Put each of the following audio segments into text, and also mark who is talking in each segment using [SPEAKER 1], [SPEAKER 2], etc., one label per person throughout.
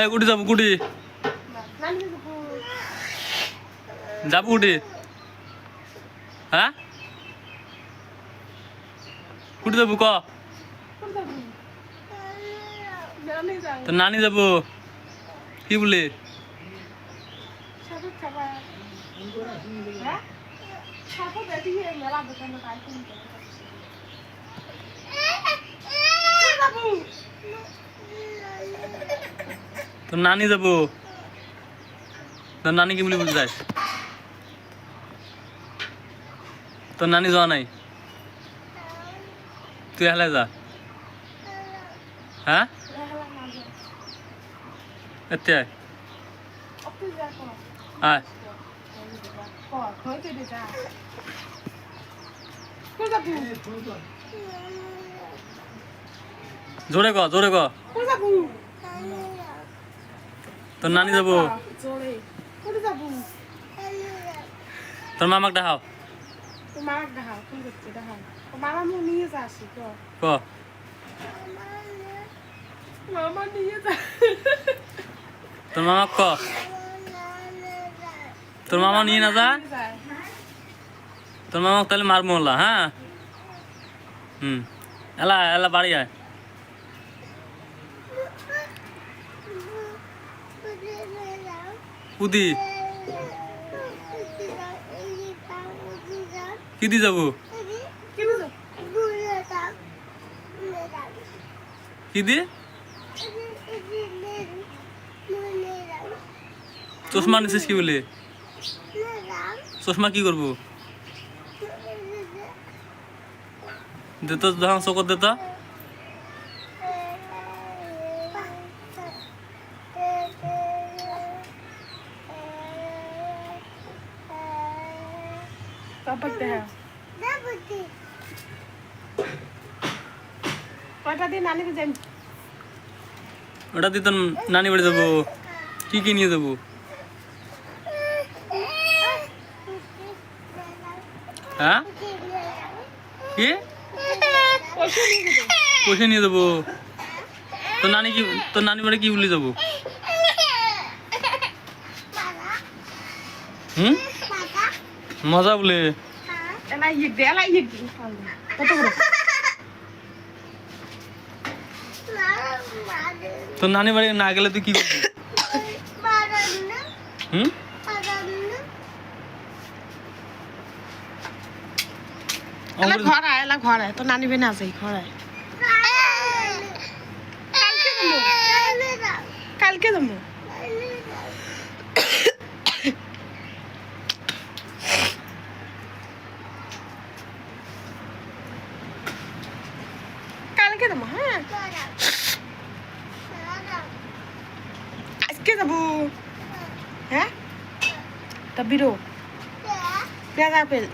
[SPEAKER 1] এ, কুটি যাব কুটি। যাব কুটি। হ্যাঁ কুটি যাব, ক? তোর নানি যাব। কি বলি? তোর নানি যাব। তোর নানি কি বলি বলতে চাস তোর নানি যাওয়া নাই? তুই হেলে যা। হ্যাঁ? আয়। আয়। জোরে ক জোরে ক। তোর নানি যাব। তোর মামাক
[SPEAKER 2] নিয়ে
[SPEAKER 1] তোর মামাক ক। তোর মামা নিয়ে না যা তোর মামাক তাহলে হল্লা হ্যাঁ? হুম। এলা এলা বাড়ি আয়। কুদি কি দি যাব?
[SPEAKER 2] কি
[SPEAKER 1] দি? চশমা নিছিস কি বলে? চশমা কি করব? দে তো যখন চকত দে তো
[SPEAKER 2] তারপর দেখা কয়টা দিন নানিকে যাই
[SPEAKER 1] ওটা দিয়ে তোর নানি বাড়ি যাব। কি কি নিয়ে যাব? হ্যাঁ? কি?
[SPEAKER 2] পয়সা নিয়ে
[SPEAKER 1] যাব। তোর নানি কি তোর নানি বাড়ি কি বলে যাব? হুম? মজা বলে।
[SPEAKER 2] এলা ইয়ে দে এলা ইয়ে দে। কত বড়?
[SPEAKER 1] তোর নানি বাড়ি না গেলে তুই কি করবি? হুম?
[SPEAKER 2] এলা ঘর আয় এলা ঘর আয়। তো নানি বেনে আছে ঘর আয় কালকে যাব কালকে যাব কালকে যাব হ্যাঁ আজকে যাব হ্যাঁ তা বিরো পেঁয়াজ আপেল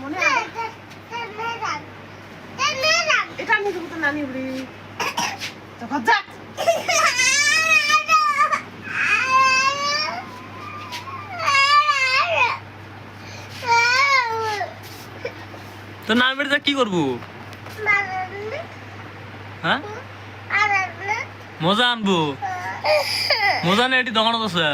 [SPEAKER 2] মনে আছে? এটা আমি দেবো তো নানি বুড়ি তো ঘর যা।
[SPEAKER 1] তোর নানি বাড়ি কি করব? হ্যাঁ? মজা আনব। মজা নেই, এটি দোকানত আছে।